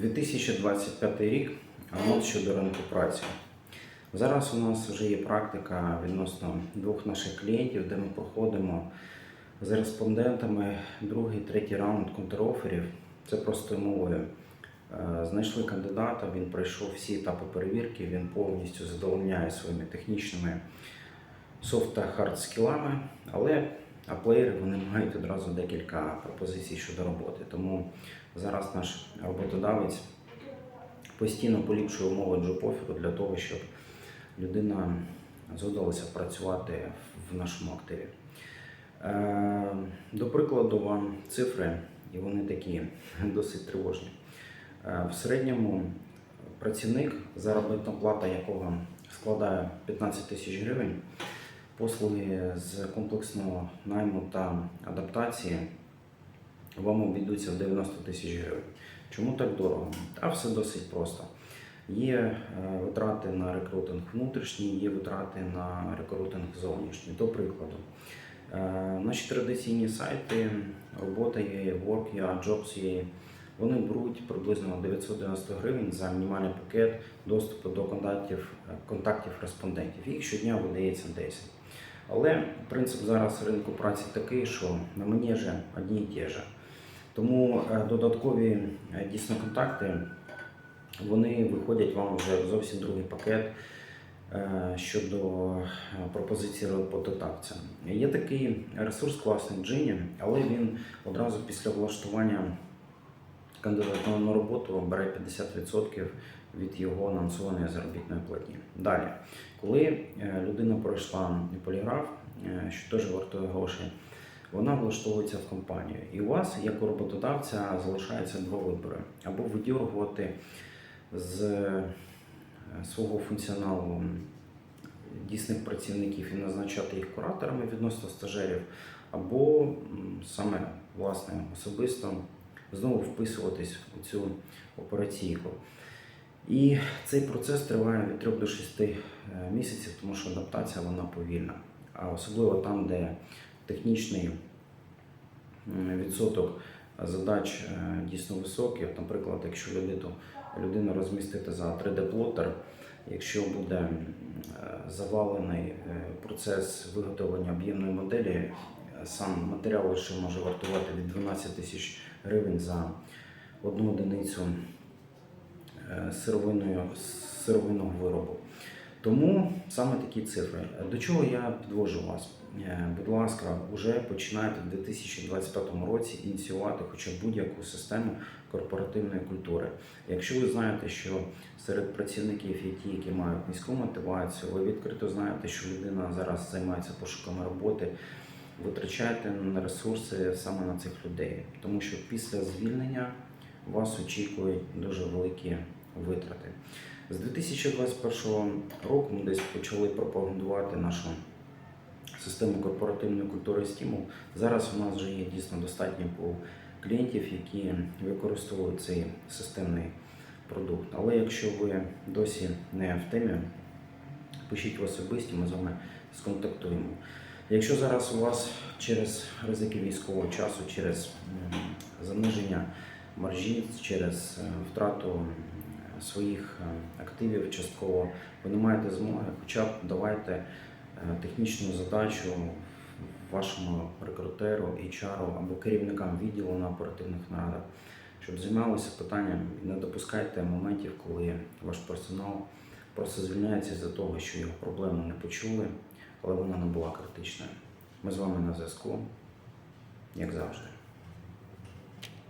2025 рік анонс щодо ринку праці. Зараз у нас вже є практика відносно двох наших клієнтів, де ми проходимо з респондентами другий, третій раунд контроферів. Це простою мовою. Е, Знайшли кандидата, він пройшов всі етапи перевірки, він повністю задовольняє своїми технічними софт та хард скілами, але аплеєри вони мають одразу декілька пропозицій щодо роботи. Тому зараз наш роботодавець постійно поліпшує умови джоб-оферу для того, щоб людина згодилася працювати в нашому активі. Е, До прикладу, вам цифри, і вони такі досить тривожні. Е, В середньому працівник, заробітна плата якого складає 15 тисяч гривень, послуги з комплексного найму та адаптації вам обійдуться в 90 тисяч гривень. Чому так дорого? А все досить просто. Є е, витрати на рекрутинг внутрішній, є витрати на рекрутинг зовнішній. До прикладу, е, наші традиційні сайти, робота є, Work.ua, Jobs.ua, вони беруть приблизно 990 гривень за мінімальний пакет доступу до контактів, е, контактів респондентів. Їх щодня видається 10. Але принцип зараз ринку праці такий, що на мені же одні і ті же. Тому е, додаткові е, дійсно контакти вони виходять вам вже зовсім другий пакет е, щодо пропозиції роботодавця. Є такий ресурс класний Джині, але він одразу після влаштування кандидата на роботу бере 50% від його анонсованої заробітної платні. Далі, коли людина пройшла поліграф, що теж вартує грошей, вона влаштовується в компанію. І у вас, як у роботодавця, залишається два вибори: або видіргувати з е, свого функціоналу дійсних працівників і назначати їх кураторами відносно стажерів, або саме власне особисто знову вписуватись у цю операційку. І цей процес триває від 3 до 6 місяців, тому що адаптація вона повільна. А особливо там, де технічний відсоток задач е, дійсно високий. От, Наприклад, якщо людину, людину розмістити за 3D-плотер, якщо буде е, завалений е, процес виготовлення об'ємної моделі, сам матеріал лише може вартувати від 12 тисяч гривень за одну одиницю сировинного виробу. Тому саме такі цифри. До чого я підвожу вас? Е, Будь ласка, вже починайте в 2025 році ініціювати хоча б будь-яку систему корпоративної культури. Якщо ви знаєте, що серед працівників є ті, які мають низьку мотивацію, ви відкрито знаєте, що людина зараз займається пошуками роботи, витрачайте ресурси саме на цих людей, тому що після звільнення вас очікують дуже великі витрати. З 2021 року ми десь почали пропагандувати нашу систему корпоративної культури стимул. Зараз у нас вже є дійсно достатньо пул клієнтів, які використовують цей системний продукт. Але якщо ви досі не в темі, пишіть в особисті, ми з вами сконтактуємо. Якщо зараз у вас через ризики військового часу, через заниження маржі, через е, втрату своїх е, активів частково, ви не маєте змоги, хоча б давайте е, технічну задачу вашому рекрутеру, HR або керівникам відділу на оперативних нарадах, щоб займалися питанням не допускайте моментів, коли ваш персонал просто звільняється з-за того, що його проблему не почули, але вона не була критичною. Ми з вами на зв'язку, як завжди.